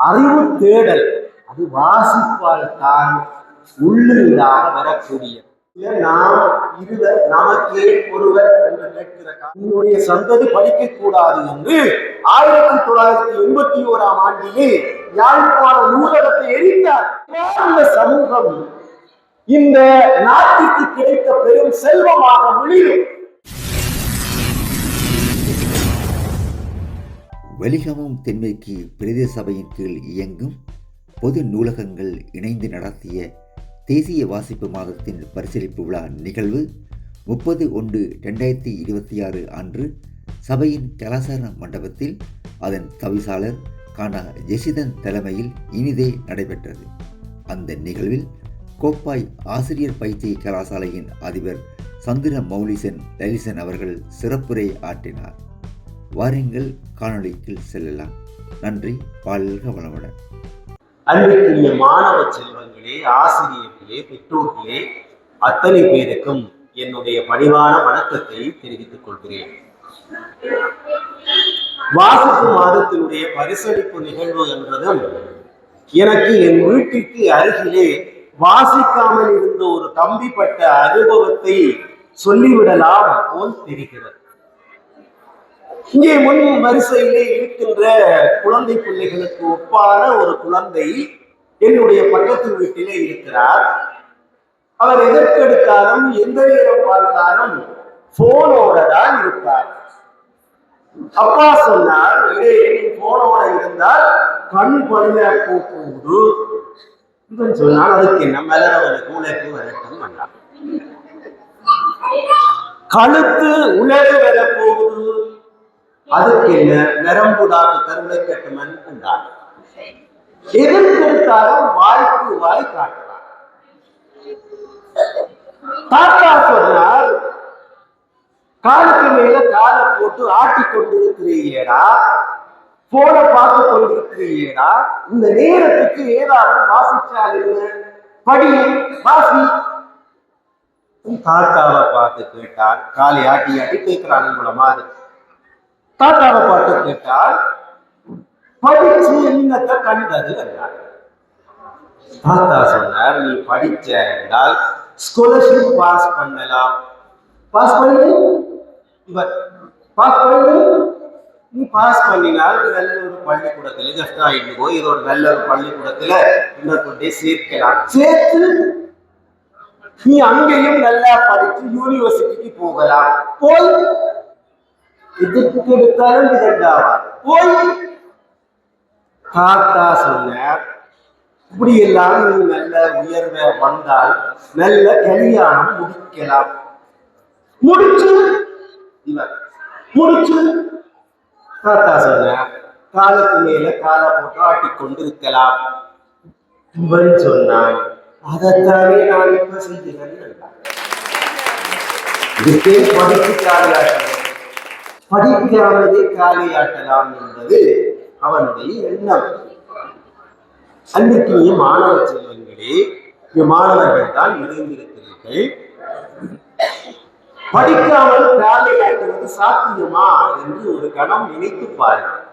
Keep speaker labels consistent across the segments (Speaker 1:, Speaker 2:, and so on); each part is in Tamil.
Speaker 1: அறிவு தேடல் அது வாசிப்பால் தான் உள்ளீடாக வரக்கூடிய நாம் இருவர் நமக்கே ஒருவர் என்று கேட்கிற என்னுடைய சந்ததி படிக்க கூடாது என்று ஆயிரத்தி தொள்ளாயிரத்தி எண்பத்தி ஓராம் ஆண்டிலே யாழ்ப்பாண நூலகத்தை எரித்தார். இந்த சமூகம் இந்த நாட்டுக்கு கிடைத்த பெரும் செல்வமாக விழியும்
Speaker 2: வெளிகமம் தென்மேற்கு பிரதேச சபையின் கீழ் இயங்கும் பொது நூலகங்கள் இணைந்து நடத்திய தேசிய வாசிப்பு மாதத்தின் பரிசீலிப்பு விழா நிகழ்வு முப்பது ஒன்று ரெண்டாயிரத்தி இருபத்தி ஆறு அன்று சபையின் கலாசார மண்டபத்தில் அதன் தவிசாளர் கானா ஜெசிதன் தலைமையில் இனிதே நடைபெற்றது. அந்த நிகழ்வில் கோப்பாய் ஆசிரியர் பயிற்சி கலாசாலையின் அதிபர் சந்திர மௌலிசன் லலிசன் அவர்கள் சிறப்புரை ஆற்றினார். வாருங்கள் காணொளிக்கு செல்லலாம். நன்றி வாழ்க வளமுடன்.
Speaker 1: அன்பிற்குரிய மாணவ செல்வங்களே ஆசிரியர்களே பெற்றோர்களே அத்தனை பேருக்கும் என்னுடைய பணிவான வணக்கத்தை தெரிவித்துக் கொள்கிறேன். வாசிப்பு மாதத்தினுடைய பரிசளிப்பு நிகழ்வு என்றதும் எனக்கு என் வீட்டிற்கு அருகிலே வாசிக்காமல் இருந்த ஒரு தம்பிப்பட்ட அனுபவத்தை சொல்லிவிடலாம் போல் தெரிகிறது. இங்கே முன் வரிசையிலே இருக்கின்ற குழந்தை பிள்ளைகளுக்கு ஒப்பான ஒரு குழந்தை என்னுடைய பக்கத்து வீட்டிலே இருக்கிறார். அவர் எதற்கெடுத்தாலும் எந்த நேரம் பார்த்தாலும் போனோட தான் இருப்பார். அப்பா சொன்னார் இடையே நீ போனோட இருந்தால் கண் பழுத போகுது இவன் சொன்னால் அதுக்கு என்ன அவருக்கு உழைப்பு வரட்டும் வந்தான் கழுத்து உலகு வர போகுது அதற்கு என்ன நரம்புடாக்கு கருணை கட்டமன் என்றார் எதிர்கொடுத்தாலும் வாய்க்கு வாய் காட்டலாம் தாத்தா சொன்னார் காலுக்கு மேல காலை போட்டு ஆட்டி கொண்டிருக்கிறீரா போன பார்த்து கொண்டிருக்கிறீரா இந்த நேரத்துக்கு ஏதாவது வாசிச்சால் என்ன? படி வாசி. தாத்தாவை பார்த்து கேட்டார் காலை ஆட்டி ஆட்டி கேட்கிறாங்க உங்கள மாதிரி. தாத்தாவை பார்த்து கேட்டால் படிச்சு என்னத்தை கண்டது? என்றார். தாத்தா சொன்னார் நீ படிச்ச என்றால் ஸ்காலர்ஷிப் பாஸ் பண்ணலாம். பாஸ் பண்ணி இவர் பாஸ் பண்ணி நீ பாஸ் பண்ணினால் நல்ல ஒரு பள்ளிக்கூடத்துல ஜஸ்ட் ஆயிட்டு போய் இது ஒரு நல்ல ஒரு பள்ளிக்கூடத்துல இன்னொரு கொண்டே சேர்க்கலாம். சேர்த்து நீ அங்கேயும் நல்லா படிச்சு யூனிவர்சிட்டிக்கு போகலாம். போய் இதற்கு எடுத்தாலும் இதண்டாவார் போய் தாத்தா சொன்னார். இப்படி எல்லாம் நீ நல்ல உயர்வை வந்தால் நல்ல கல்யாணம் முடிக்கலாம். முடிச்சு இவர் முடிச்சு தாத்தா சொன்னார். காலுக்கு மேல காலை போட்டு ஆட்டி கொண்டிருக்கலாம். இவன் சொன்னான் அதைத்தானே நான் இப்ப செய்கிறேன். இதுக்கே படித்து காலையாட்டலாம் படிக்காமலே காலையாட்டலாம் என்பது அவனுடைய எண்ணம். அன்றைக்குரிய மாணவ செல்வங்களே மாணவர்கள் தான் இணைந்திருக்கிறீர்கள். படிக்காமல் காலையாட்டுவது சாத்தியமா என்று ஒரு கணம் நினைத்து பாருங்கள்.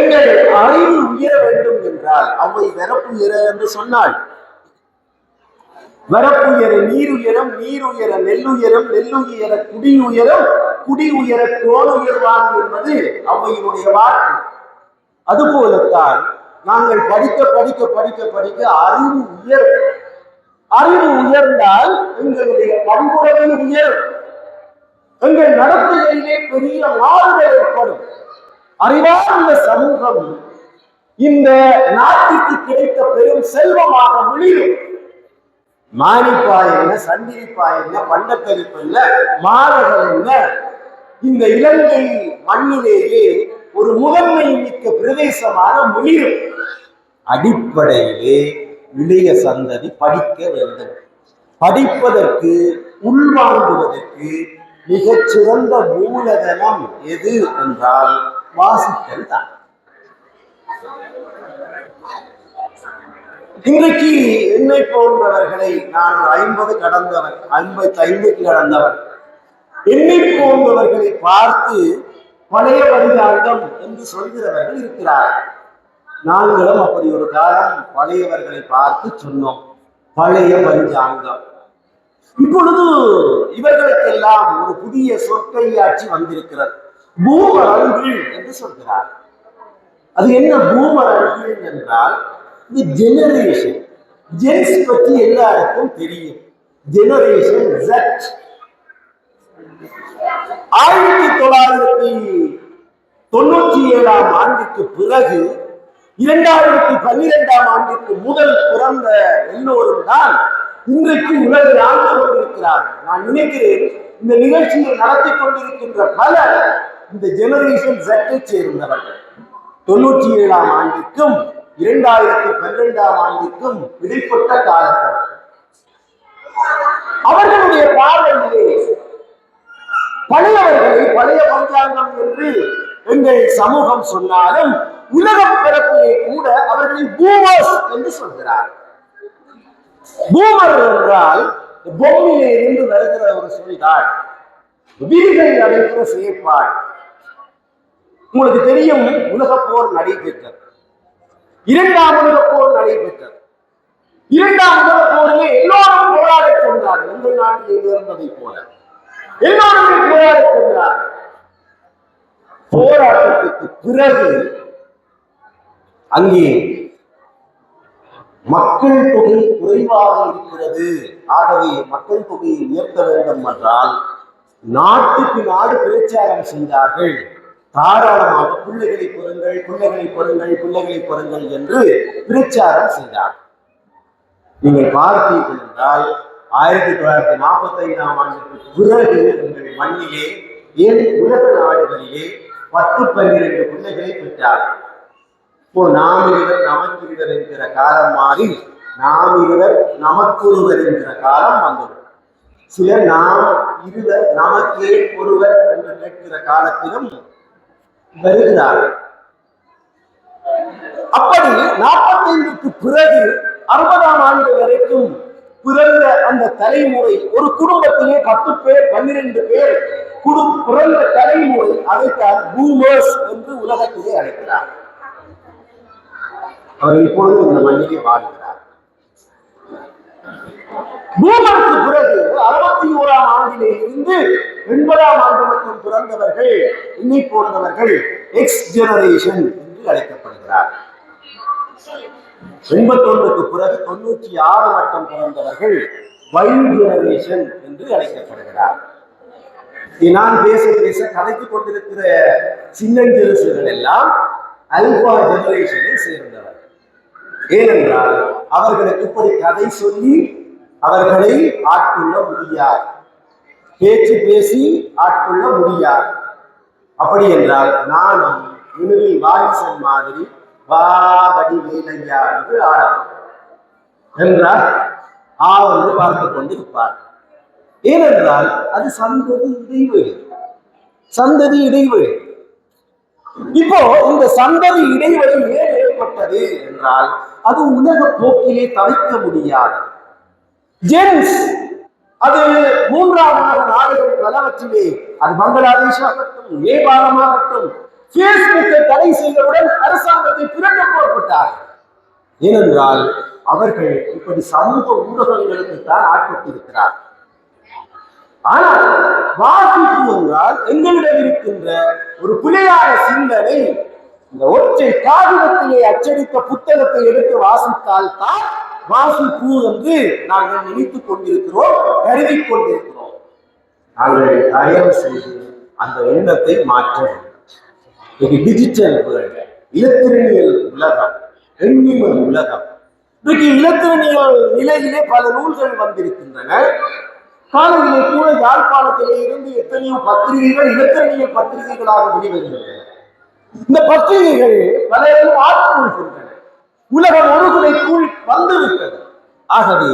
Speaker 1: எங்கள் அறிவு உயர வேண்டும் என்றால் அவை வரப்புயர என்று சொன்னாள். வரப்புயர நீருயரம் நீருயர நெல்லுயரம் நெல்லுயர குடி உயரம் குடி உயர தோல் என்பது அவையினுடைய வாக்கு. அதுபோலத்தான் நாங்கள் படிக்க படிக்க படிக்க படிக்க அறிவு உயர் அறிவு உயர்ந்தால் எங்களுடைய பண்புறவில் உயரும். எங்கள் நடத்தையிலே பெரிய மாறுதல் ஏற்படும். அறிவார்ந்த சமூகம் இந்த நாட்டுக்கு கிடைத்த பெரும் செல்வமாக விழியும் மானிப்பா என்ன சண்டிப்பா என்ன பண்டத்தரிப்பு என்ன மாணவர் என்ன? இந்த இலங்கை மண்ணிலேயே ஒரு முதன்மை மிக்க பிரதேசமாக முழியும் அடிப்படையிலே இளைய சந்ததி படிக்க வேண்டும். படிப்பதற்கு உள்வாங்குவதற்கு மிகச் சிறந்த மூலதனம் எது என்றால் வாசித்தல் தான். இன்றைக்கு என்னை போன்றவர்களை நான் ஐம்பது கடந்தவர் ஐம்பத்தி ஐந்துக்கு கடந்தவர் என்னை போன்றவர்களை பார்த்து பழைய பஞ்சாங்கம் என்று சொல்கிறவர்கள் இருக்கிறார் நாங்களும் அப்படி ஒரு காலம் பழையவர்களை பார்த்து சொன்னோம். பழைய பஞ்சாங்கம் இப்பொழுது இவர்களுக்கெல்லாம் ஒரு புதிய சொற்கையாட்சி வந்திருக்கிறது. பூமரங்கள் என்று சொல்கிறார் அது என்ன பூமரங்கள் என்றால் இது ஜெனரேஷன் ஜென்ஸ் பற்றி எல்லாருக்கும் தெரியும். ஜெனரேஷன் ஜட் ஆயிரத்தி தொள்ளாயிரத்தி தொண்ணூற்றி ஏழாம் ஆண்டுக்கு பிறகு இரண்டாயிரத்தி பன்னிரெண்டாம் ஆண்டுக்கு முதல் பிறந்த எல்லோரும் தான் இன்றைக்கு உலகை ஆண்டு கொண்டிருக்கிறார்கள். நான் நினைக்கிறேன் இந்த நிகழ்ச்சியை நடத்தி கொண்டிருக்கின்ற பலர் இந்த ஜெனரேஷன் ஜெட்டை சேர்ந்தவர்கள். தொண்ணூற்றி ஏழாம் ஆண்டுக்கும் இரண்டாயிரத்தி பன்னிரெண்டாம் ஆண்டுக்கும் இடைப்பட்ட காலகட்டம். அவர்களுடைய பார்வையிலே பழையவர்களை பழைய பஞ்சாங்கம் என்று எங்கள் சமூகம் சொன்னாலும் உலகம் பிறப்பிலே கூட அவர்களை பூமர்ஸ் என்று சொல்கிறார். பூமர் என்றால் பொம்மையிலே இருந்து வருகிற ஒரு சொல்தான் வீடுகளில் அடைக்கிற செயற்பாடு. உங்களுக்கு தெரியும் உலகப் போர் நடைபெற்றது. இரண்டாம் உலக போர் நடைபெற்றது. இரண்டாம் உலக போரிலே எல்லோரும் போராடிக் கொண்டார்கள். எங்கள் நாட்டிலே இருந்ததை போல. எல்லோருமே போராடிக் கொண்டார்கள். போராட்டத்துக்கு பிறகு அங்கே மக்கள் தொகை குறைவாக இருக்கிறது. ஆகவே மக்கள் தொகையை உயர்த்த வேண்டும் என்றால் நாட்டுக்கு நாடு பிரச்சாரம் செய்தார்கள். தாராளமாக பிள்ளைகளை பொருங்கள் பிள்ளைகளை பொருங்கள் பிள்ளைகளை பொருங்கள் என்று பிரச்சாரம் செய்தார். நீங்கள் பார்த்தீர்கள் என்றால் ஆயிரத்தி தொள்ளாயிரத்தி நாற்பத்தி ஐந்தாம் ஆண்டுக்கு பிறகு உங்கள் மண்ணிலே ஏழு உலக நாடுகளிலே பத்து பன்னிரண்டு பிள்ளைகளை பெற்றார். இப்போ நாம் இருவர் நமக்கிருவர் என்கிற காலம் மாறி நாம் இருவர் நமக்கொருவர் என்கிற காலம் வந்தது. சிலர் நாம் இருவர் நமக்கே ஒருவர் என்று கேட்கிற காலத்திலும் வருகிறார்கள் அப்படி நாற்பத்தைந்துக்கு பிறகு அறுபதாம் ஆண்டு வரைக்கும் பிறந்த அந்த தலைமுறை ஒரு குடும்பத்திலே பத்து பேர் பன்னிரண்டு பேர் குடு பிறந்த தலைமுறை அதைத்தான் பூமர்ஸ் என்று உலகத்திலே அழைக்கிறார். அவர் இப்பொழுது இந்த மண்ணிலே வாழ்கிறார். பூமருக்கு பிறகு அறுபத்தி ஓராம் ஆண்டிலே இருந்து எண்பதாம் ஆண்டு மட்டும் பிறந்தவர்கள் இன்னை போன்றவர்கள் எக்ஸ் ஜெனரேஷன் என்று அழைக்கப்படுகிறார். எண்பத்தொன்றுக்கு பிறகு தொண்ணூற்றி ஆறு மட்டும் பிறந்தவர்கள் வைல்ட் ஜெனரேஷன் என்று அழைக்கப்படுகிறார். நான் பேச பேச கதைத்துக் கொண்டிருக்கிற சின்னஞ்சிறுசுகள் எல்லாம் அல்பா ஜெனரேஷனை சேர்ந்தவர். ஏனென்றால் அவர்களுக்கு இப்படி கதை சொல்லி அவர்களை ஆட்கொள்ள முடியாது. பேச்சு பேசி ஆட்கொள்ள முடியாது. அப்படி என்றால் நானும் இனிவில் வாரிசன் மாதிரி வா வேலையா என்று ஆடலாம் என்றால் ஆ வந்து பார்த்து கொண்டு இருப்பார் ஏனென்றால் அது சந்ததி இடைவெளி. சந்ததி இடைவெளி. இப்போ இந்த சந்ததி இடைவெளி ஏன் ஏற்பட்டது என்றால் அது உலக போக்கிலே தவிர்க்க முடியாது. ஜென்ஸ் அது மூன்றாவது உலக நாடுகள் பலவற்றிலே அது பங்களாதேஷ் ஆகட்டும் நேபாளமாகட்டும் பேஸ்புக்கை தடை செய்தவுடன் அரசாங்கத்தை பிறக்க போகப்பட்டார் ஏனென்றால் அவர்கள் இப்படி சமூக ஊடகங்களுக்கு தான் ஆட்பட்டிருக்கிறார் ஆனால் வாசிப்பு என்றால் எங்களிடம் இருக்கின்ற ஒரு பிழையான சிந்தனை இந்த ஒற்றை காகிதத்திலே அச்சடித்த புத்தகத்தை எடுத்து வாசித்தால் தான் வாசிப்பு என்று நாங்கள் நினைத்துக் கொண்டிருக்கிறோம் கருதி கொண்டிருக்கிறோம். நாங்கள் தயவு செய்து அந்த எண்ணத்தை மாற்ற வேண்டும். டிஜிட்டல் வேர்ல்டு இலத்திரனியல் உலகம் எண்ணிமல் உலகம். இன்றைக்கு இலத்திரனியல் நிலையிலே பல நூல்கள் வந்திருக்கின்றன. காலையிலே கூட யாழ்ப்பாணத்திலே இருந்து எத்தனையோ பத்திரிகைகள் இலத்திரனியல் பத்திரிகைகளாக வெளிவருகின்றன. இந்த பத்திரிகைகள் பலரும் ஆட்கொள்கின்றன. உலகம் ஒரு கூறி வந்துவிட்டது. ஆகவே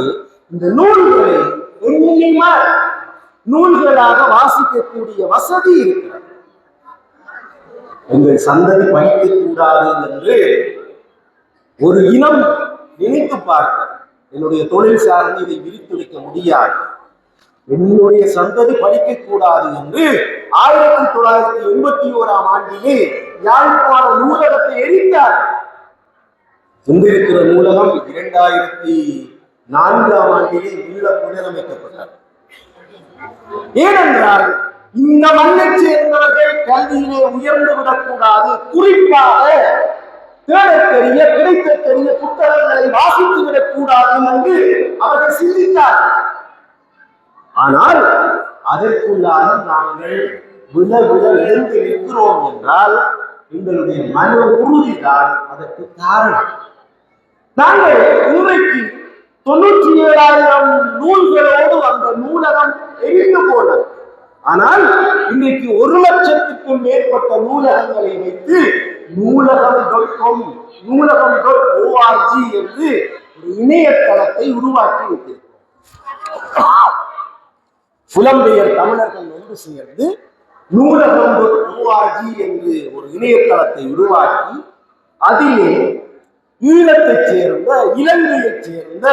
Speaker 1: இந்த நூல்களை எண்ணிமா நூல்களாக வாசிக்கக்கூடிய வசதி இருக்கிறது. எங்கள் சந்ததி படிக்க கூடாது என்று ஒரு இனம் நினைத்து பார்க்க என்னுடைய தொழில் சார்ந்து இதை விரித்துரைக்க முடியாது. என்னுடைய சந்ததி படிக்கக்கூடாது என்று ஆயிரத்தி தொள்ளாயிரத்தி எண்பத்தி ஓராம் ஆண்டிலே யாழ்ப்பாண நூலகத்தை எரித்தார் இருந்திருக்கிற நூலகம் இரண்டாயிரத்தி நான்காம் ஆண்டிலே மீள புனரமைக்கப்பட்டார் ஏனென்றால் இந்த மண்ணை சேர்ந்தவர்கள் கல்வியிலே உயர்ந்து விடக்கூடாது. குறிப்பாக தேடத்தெரிய கிடைக்கத்தெரிய புத்தகங்களை வாசித்து விடக்கூடாது என்று அவர்கள் சிந்தித்தார் ஆனால் அதற்குள்ளாக நாங்கள் விழ விழ எழுந்து நிற்கிறோம் என்றால் எங்களுடைய மன உறுதிதான் அதற்கு காரணம். நாங்கள் இன்றைக்கு தொண்ணூற்றி ஏழாயிரம் நூல்களோடு அந்த நூலகம் எரிந்து போனது. ஆனால் இன்றைக்கு ஒரு லட்சத்துக்கும் மேற்பட்ட நூலகங்களை வைத்து Noolaham dot com Noolaham dot O R G என்று ஒரு இணையதளத்தை உருவாக்கி வைத்திருக்கிறோம். புலம்பெயர் தமிழர்கள் ஒன்று சேர்ந்து நூலகம் ஓஆர்ஜி என்று ஒரு இணையதளத்தை உருவாக்கி அதிலே ஈழத்தைச் சேர்ந்த இலங்கையைச் சேர்ந்த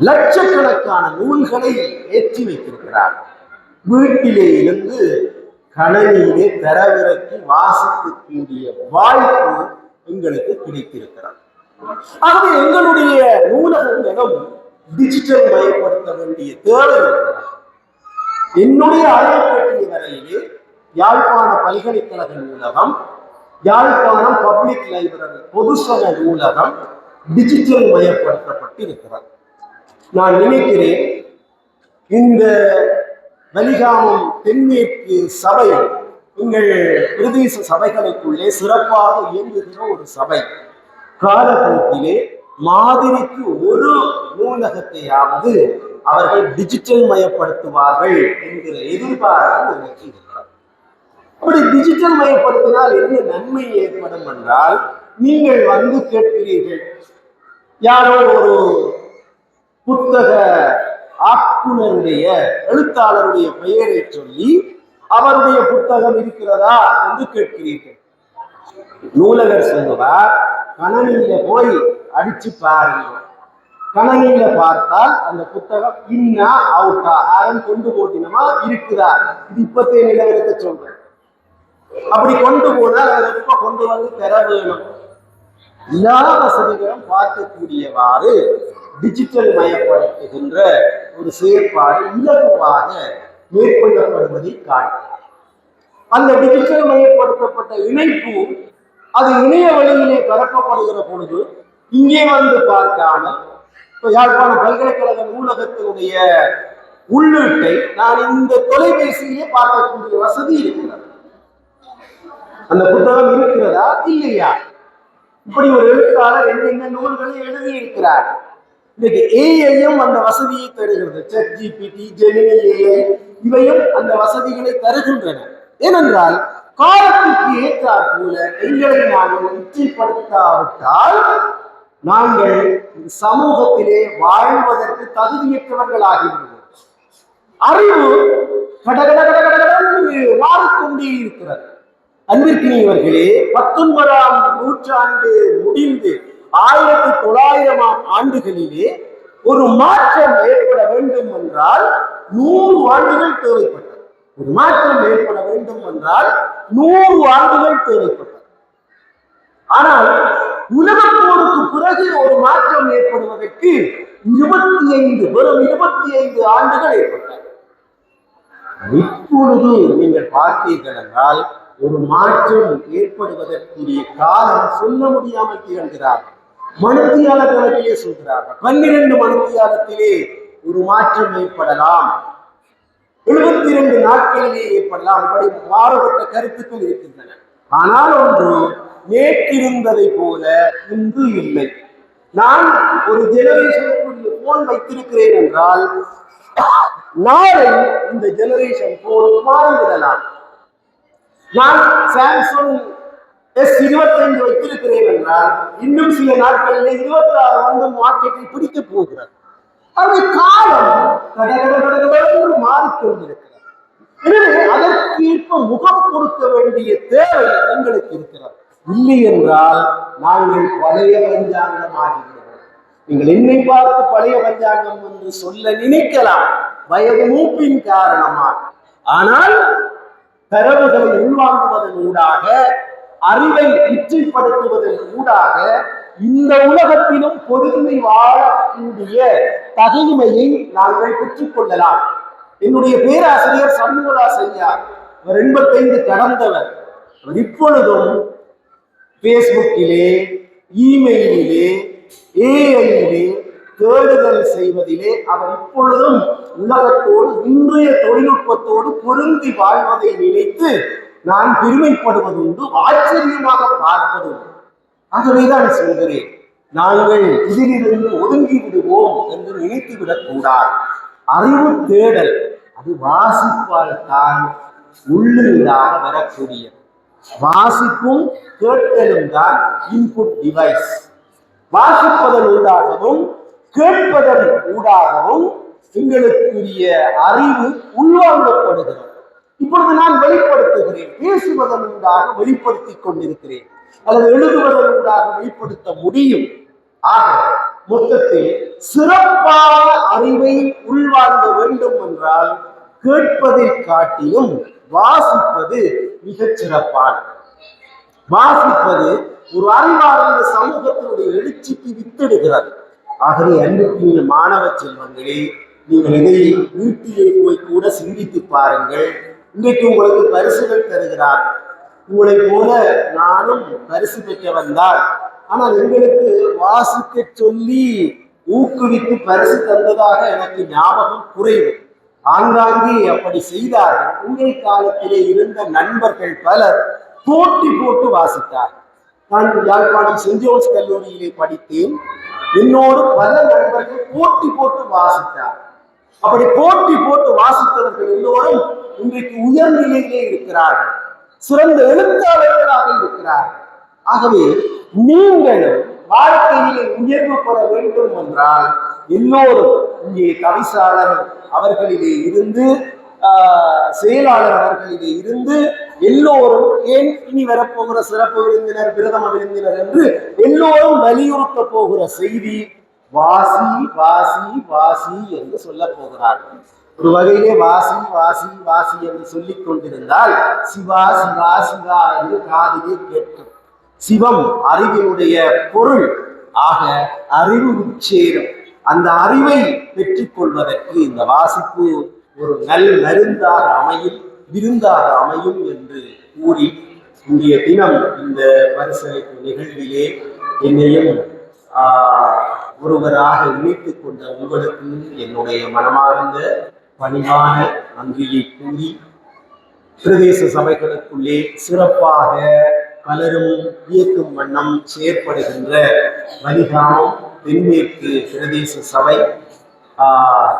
Speaker 1: லட்சக்கணக்கான நூல்களை ஏற்றி வைத்திருக்கிறார். வீட்டிலே இருந்து கணனியிலே தரவிறக்கி வாசிக்கக்கூடிய வாய்ப்பு எங்களுக்கு கிடைத்திருக்கிறது. ஆகவே எங்களுடைய நூலகங்களும் டிஜிட்டல் மயப்படுத்த வேண்டிய தேவை என்னுடைய அழைப்பட்டிய வரையிலே யாழ்ப்பாண பல்கலைக்கழக நூலகம் யாழ்ப்பாணம் பப்ளிக் லைப்ரரி பொதுசக நூலகம் டிஜிட்டல் மயப்படுத்தப்பட்டு இருக்கிறது நான் நினைக்கிறேன் இந்த வலிகாமம் தென்மேற்கு சபை உங்கள் பிரதேச சபைகளுக்குள்ளே சிறப்பாக இயங்குகிற ஒரு சபை. காலப்போக்கிலே மாதிரிக்கு ஒரு நூலகத்தையாவது அவர்கள் டிஜிட்டல் மயப்படுத்துவார்கள் என்கிற எதிர்பார்ப்பு எனக்கு அப்படி டிஜிட்டல் மயப்படுத்தினால் என்ன நன்மை ஏற்படும் என்றால் நீங்கள் வந்து கேட்கிறீர்கள். யாரோ ஒரு புத்தக ஆக்குனருடைய எழுத்தாளருடைய பெயரை சொல்லி அவருடைய புத்தகம் இருக்கிறதா? என்று கேட்கிறீர்கள். நூலகர் சொல்லுவார் கணனியில போய் அடிச்சு பாருங்கள் கணனியில பார்த்தால் அந்த புத்தகம் இன்னா அவுட்டா ஆரம் கொண்டு போட்டினமா இருக்குதா? இது இப்பத்தே நிலவரத்தை சொல்றேன். அப்படி கொண்டு போனால் அதை ரொம்ப கொண்டு வந்து தர வேணும்? எல்லா வசதிகளும் பார்க்கக்கூடியவாறு டிஜிட்டல் மயப்படுத்துகின்ற ஒரு செயற்பாடு இலகுவாக மேற்கொள்ளப்படுவதை காண்கிறோம் அந்த டிஜிட்டல் மயப்படுத்தப்பட்ட இணைப்பு அது இணைய வழியிலே பரப்பப்படுகிற பொழுது இங்கே வந்து பார்க்காமல் இப்போ யாழ்ப்பாண பல்கலைக்கழக நூலகத்தினுடைய உள்ளீட்டை நான் இந்த தொலைபேசியிலே பார்க்கக்கூடிய வசதி இருக்கிறது. அந்த புத்தகம் இருக்கிறதா? இல்லையா? இப்படி ஒரு எழுத்தாளர் என்னென்ன நூல்களை எழுதி இருக்கிறார் இன்னைக்கு ஏஐயும் அந்த வசதியை தருகிறது. செட் ஜிபிடி ஜெமினி ஏஐ இவையும் அந்த வசதிகளை தருகின்றன. ஏனென்றால் காலத்திற்கு ஏற்றாற் போல எங்களை நாங்கள் உச்சிப்படுத்தாவிட்டால் நாங்கள் சமூகத்திலே வாழ்வதற்கு தகுதியற்றவர்களாகிவிடுவோம் அறிவு கடகட கடகடன்னு மாறிக்கொண்டே இருக்கிறது அன்பிற்கினியவர்களே பத்தொன்பதாம் நூற்றாண்டு முடிந்து ஆயிரத்தி தொள்ளாயிரமாம் ஆண்டுகளிலே ஒரு மாற்றம் ஏற்பட வேண்டும் என்றால் நூறு ஆண்டுகள் தேவைப்பட்டது. ஒரு மாற்றம் ஏற்பட வேண்டும் என்றால் நூறு ஆண்டுகள் தேவைப்பட்டது. ஆனால் உலகப் போருக்கு பிறகு ஒரு மாற்றம் ஏற்படுவதற்கு இருபத்தி ஐந்து வெறும் இருபத்தி ஐந்து ஆண்டுகள் ஏற்பட்டன இப்பொழுது நீங்கள் பார்த்தீர்கள் என்றால் ஒரு மாற்றம் ஏற்படுவதற்குரிய காலம் சொல்ல முடியாமல் திகழ்கிறார். மணித்தியால கணக்கிலே சொல்கிறார்கள். பன்னிரண்டு மணித்தியாலத்திலே ஒரு மாற்றம் ஏற்படலாம். எழுபத்தி இரண்டு நாட்களிலே ஏற்படலாம். இப்படி மாறுபட்ட கருத்துக்கள் இருக்கின்றன. ஆனால் ஒன்று நேற்றிருந்ததை போல இன்று இல்லை. நான் ஒரு ஜெனரேஷனுக்குரிய போன் வைத்திருக்கிறேன் என்றால் நாளை இந்த ஜெனரேஷன் போன் மாறிவிடலாம். நான் சாம்சங் எஸ் இருபத்தைந்து வைத்திருக்கிறேன் என்றால் இன்னும் சில நாட்களில் இருபத்தி ஆறு வந்து மார்க்கெட்டில் பிடிக்க போகிறார் அது காலம் கடகடகடகடென்று மாறிக்கொண்டிருக்கிறது. எனவே அதற்கேற்ப முகம் கொடுக்க வேண்டிய தேவை எங்களுக்கு இருக்கிறது. இல்லை என்றால் நாங்கள் பழைய பஞ்சாங்கமாகிவிடுவோம். நீங்கள் என்னை பார்த்து பழைய பஞ்சாங்கம் என்று சொல்ல நினைக்கலாம். வயது மூப்பின் காரணமாக. ஆனால் தரவுகளை உள்வாங்குவதன் ஊடாக அறிவை இச்சைப்படுத்துவதன் ஊடாக இந்த உலகத்திலும் பொருந்தி வாழக்கூடிய தகைமையை நாங்கள் பெற்றுக்கொள்ளலாம் என்னுடைய பேராசிரியர் சண்முகதாஸ் ஐயா அவர் எண்பத்தைந்து கடந்தவர். அவர் இப்பொழுதும் பேஸ்புக்கிலே இமெயிலிலே ஏஐயிலே தேடுதல் செய்வதிலே அவர் இப்பொழுதும் உலகத்தோடு இன்றைய தொழில்நுட்பத்தோடு பொருந்தி வாழ்வதை நினைத்து நான் பெருமைப்படுவது உண்டு ஆச்சரியமாக பார்ப்பது உண்டு ஆகவேதான் சொல்கிறேன் நாங்கள் இதிலிருந்து ஒதுங்கி விடுவோம் என்று நினைத்து விடக்கூடாது அறிவு தேடல் அது வாசிப்பால் தான் உள்ளாக வரக்கூடியது. வாசிப்பும் கேட்டலும் தான் இன்புட் டிவைஸ் வாசிப்பதன் ஊடாகவும் கேட்பதன் ஊடாகவும் எங்களுக்குரிய அறிவு உள்வாங்கப்படுகிறது. இப்பொழுது நான் வெளிப்படுத்துகிறேன். பேசுவதன் ஊடாக வெளிப்படுத்திக் கொண்டிருக்கிறேன். அல்லது எழுதுவதன் ஊடாக வெளிப்படுத்த முடியும். ஆக மொத்தத்தில் சிறப்பான அறிவை உள்வாங்க வேண்டும் என்றால் கேட்பதை காட்டிலும் வாசிப்பது மிகச் சிறப்பானது. வாசிப்பது ஒரு அறிவார்ந்த சமூகத்தினுடைய எழுச்சிக்கு வித்திடுகிறது. ஆகவே அன்புக்குரிய மாணவ செல்வங்களே நீங்கள் இதை வீட்டிலே போய் கூட சிந்தித்து பாருங்கள். இன்றைக்கு உங்களுக்கு பரிசுகள் தருகிறார். உங்களைப் போல நானும் பரிசு பெற்றவன் தான். ஆனால் எங்களுக்கு வாசிக்க சொல்லி ஊக்குவித்து பரிசு தந்ததாக எனக்கு ஞாபகம் குறைவு. ஆங்காங்கே அப்படி செய்தார்கள். உங்கள் காலத்திலே இருந்த நண்பர்கள் பலர் போட்டி போட்டு வாசித்தார் நான் யாழ்ப்பாணம் சென்ட் ஜோன்ஸ் கல்லூரியிலே படித்தேன். என்னோடு பல நண்பர்கள் போட்டி போட்டு வாசித்தார். அப்படி போட்டி போட்டு வாசித்தவர்கள் எல்லோரும் இன்றைக்கு உயர்நிலையிலே இருக்கிறார்கள். சிறந்த எழுத்தாளர்களாக இருக்கிறார்கள். ஆகவே நீங்களும் வாழ்க்கையிலே உயர்வு பெற வேண்டும் என்றால் எல்லோரும் இங்கே தவிசாளர் அவர்களிலே இருந்து ஆஹ், செயலாளர் அவர்களிலே இருந்து எல்லோரும் ஏன் இனி வரப்போகிற சிறப்பு விருந்தினர் பிரதம விருந்தினர் என்று எல்லோரும் வலியுறுத்த போகிற செய்தி வாசி வாசி வாசி என்று சொல்ல போகிறார்கள் ஒரு வகையிலே வாசி வாசி வாசி என்று சொல்லிக் கொண்டிருந்தால் சிவா சிவா சிவா என்று காதிலே கேட்கும். சிவம் அறிவினுடைய பொருள் ஆக அறிவு உச்சேரும் அந்த அறிவை பெற்றுக் கொள்வதற்கு இந்த வாசிப்பு ஒரு நல் மருந்தாக அமையும் விருந்தாக அமையும் என்று கூறி இன்றைய தினம் இந்த பரிசளிப்பு நிகழ்விலே என்னையும் ஒருவராக இணைத்துக் கொண்ட உங்களுக்கு என்னுடைய மனமார்ந்த பணிவான நன்றியை கூறி பிரதேச சபைகளுக்குள்ளே சிறப்பாக பலரும் இயக்கும் வண்ணம் செயற்படுகின்ற வலிகாமம் தென்மேற்கு பிரதேச சபை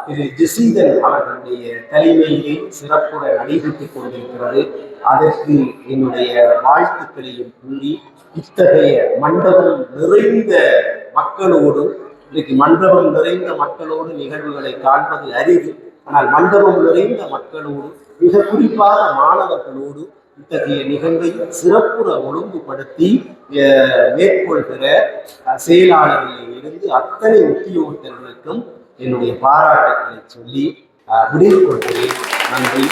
Speaker 1: திரு ஜெசீதன் அவர்களுடைய தலைமையிலே சிறப்புடன் நடைபெற்றுக் கொண்டிருக்கிறது. அதற்கு என்னுடைய வாழ்த்துக்களையும் கூறி இத்தகைய மண்டபம் நிறைந்த மக்களோடு இன்றைக்கு மண்டபம் நிறைந்த மக்களோடு நிகழ்வுகளை காண்பது அரிது. ஆனால் மண்டபம் நிறைந்த மக்களோடு மிக குறிப்பாக மாணவர்களோடு இத்தகைய நிகழ்வை சிறப்புற ஒழுங்குபடுத்தி மேற்கொள்கிற செயலாளர்களில் இருந்து அத்தனை உத்தியோகத்தர்களுக்கும் என்னுடைய பாராட்டுக்களை சொல்லி அஹ், விடைகொள்கிறேன் நன்றி.